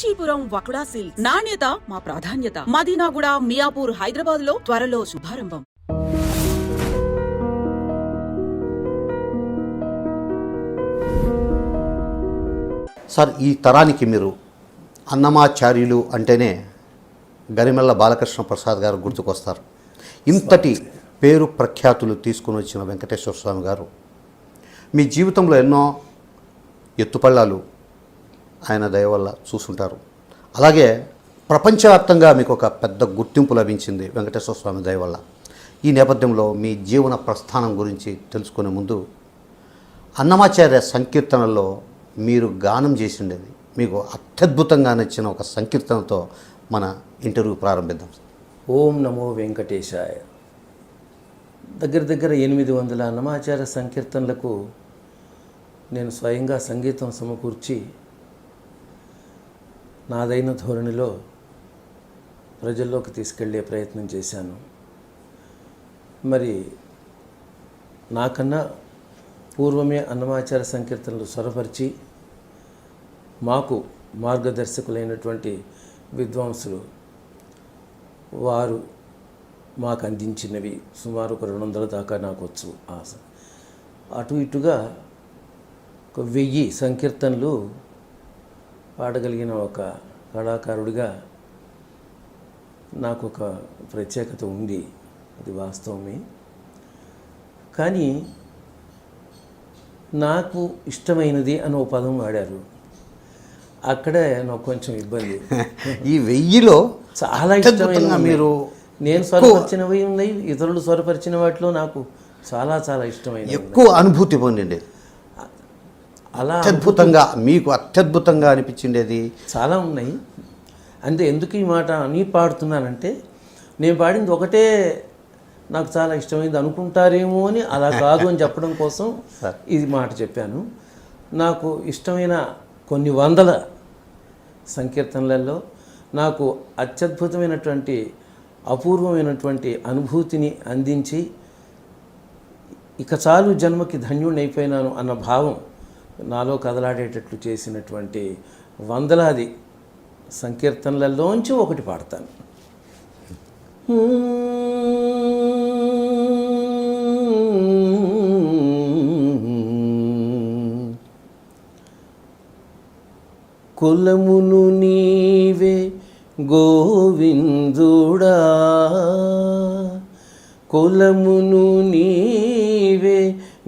Kanchipuram వకుడా silks. నాణ్యత మా ప్రాధాన్యత. మదీనాగుడ మియాపూర్ హైదరాబాద్లో త్వరలో శుభారంభం. సార్ ఈ తరానికి మీరు అన్నమాచార్యులు అంటేనే గరిమెల్ల బాలకృష్ణ ప్రసాద్ గారు గుర్తుకొస్తారు. ఇంతటి పేరు ప్రఖ్యాతులు తీసుకుని వచ్చిన వెంకటేశ్వర స్వామి గారు మీ జీవితంలో ఎన్నో ఎత్తుపళ్ళాలు ఆయన దయ వల్ల చూసుంటారు. అలాగే ప్రపంచవ్యాప్తంగా మీకు ఒక పెద్ద గుర్తింపు లభించింది వెంకటేశ్వర స్వామి దయ వల్ల. ఈ నేపథ్యంలో మీ జీవన ప్రస్థానం గురించి తెలుసుకునే ముందు అన్నమాచార్య సంకీర్తనలో మీరు గానం చేసిండేది. మీకు అత్యద్భుతంగా నచ్చిన ఒక సంకీర్తనతో మన ఇంటర్వ్యూ ప్రారంభిద్దాం ఓం నమో వెంకటేశాయ. దగ్గర దగ్గర ఎనిమిది వందల అన్నమాచార సంకీర్తనలకు నేను స్వయంగా సంగీతం సమకూర్చి నాదైన ధోరణిలో ప్రజల్లోకి తీసుకెళ్ళే ప్రయత్నం చేశాను. మరి నాకన్నా పూర్వమే అన్నమాచార సంకీర్తనలు స్వరపరిచి మాకు మార్గదర్శకులైనటువంటి విద్వాంసులు వారు మాకు అందించినవి సుమారు ఒక రెండు వందల దాకా నాకు వచ్చు ఆశ. అటు ఇటుగా ఒక వెయ్యి సంకీర్తనలు పాడగలిగిన ఒక కళాకారుడిగా నాకు ఒక ప్రత్యేకత ఉంది. అది వాస్తవమే. కానీ నాకు ఇష్టమైనది అని ఒక పదం వాడారు. అక్కడే నాకు కొంచెం ఇబ్బంది. ఈ వెయ్యిలో చాలా ఇష్టమైన మీరు నేను స్వరపరిచినవి ఉన్నాయి ఇతరులు స్వరపరిచిన వాటిలో నాకు చాలా చాలా ఇష్టమైన ఎక్కువ అనుభూతి పొందిండే అలా అత్యద్భుతంగా మీకు అత్యద్భుతంగా అనిపించిండేది? చాలా ఉన్నాయి. అంటే ఎందుకు ఈ మాట అని పాడుతున్నానంటే నేను పాడింది ఒకటే నాకు చాలా ఇష్టమైంది అనుకుంటారేమో అని అలా కాదు అని చెప్పడం కోసం ఇది మాట చెప్పాను. నాకు ఇష్టమైన కొన్ని వందల సంకీర్తనలలో నాకు అత్యద్భుతమైనటువంటి అపూర్వమైనటువంటి అనుభూతిని అందించి ఇక చాలు జన్మకి ధన్యుడిని అయిపోయినాను అన్న భావం నాలో కదలాడేటట్లు చేసినటువంటి వందలాది సంకీర్తనలలోంచి ఒకటి పాడతాను. కులమును నీవే గోవిందుడా కులమును నీవే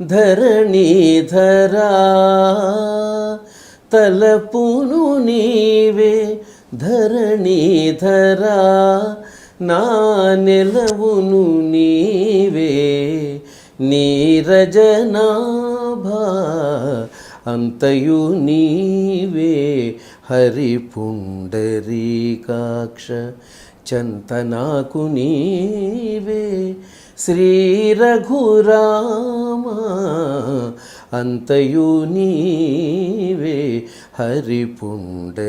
ధరణీధరా తలపును నీవే ధరణీధరా నా నెలవును నీవే నీరజనాభా అంతయు నీవే హరిపుండరీకాక్ష చంతనాకు నీవే శ్రీ రఘురామ అంతయు నీవే హరిపుండరీకాక్ష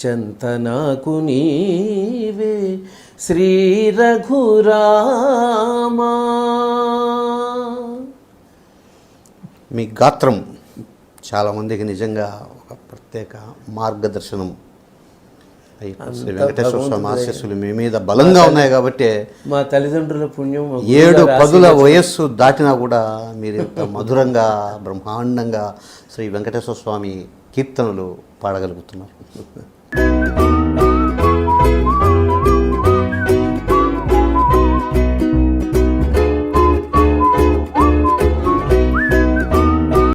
చంతనాకు నీవే శ్రీ రఘురామా మీ గాత్రం చాలామందికి నిజంగా ఒక ప్రత్యేక మార్గదర్శనం శ్రీ వెంకటేశ్వర స్వామి ఆశీస్సులు మీ మీద బలంగా ఉన్నాయి కాబట్టి మా తల్లిదండ్రుల పుణ్యం ఏడు పదుల వయస్సు దాటినా కూడా మీరు ఇంత మధురంగా బ్రహ్మాండంగా శ్రీ వెంకటేశ్వర స్వామి కీర్తనలు పాడగలుగుతున్నారు.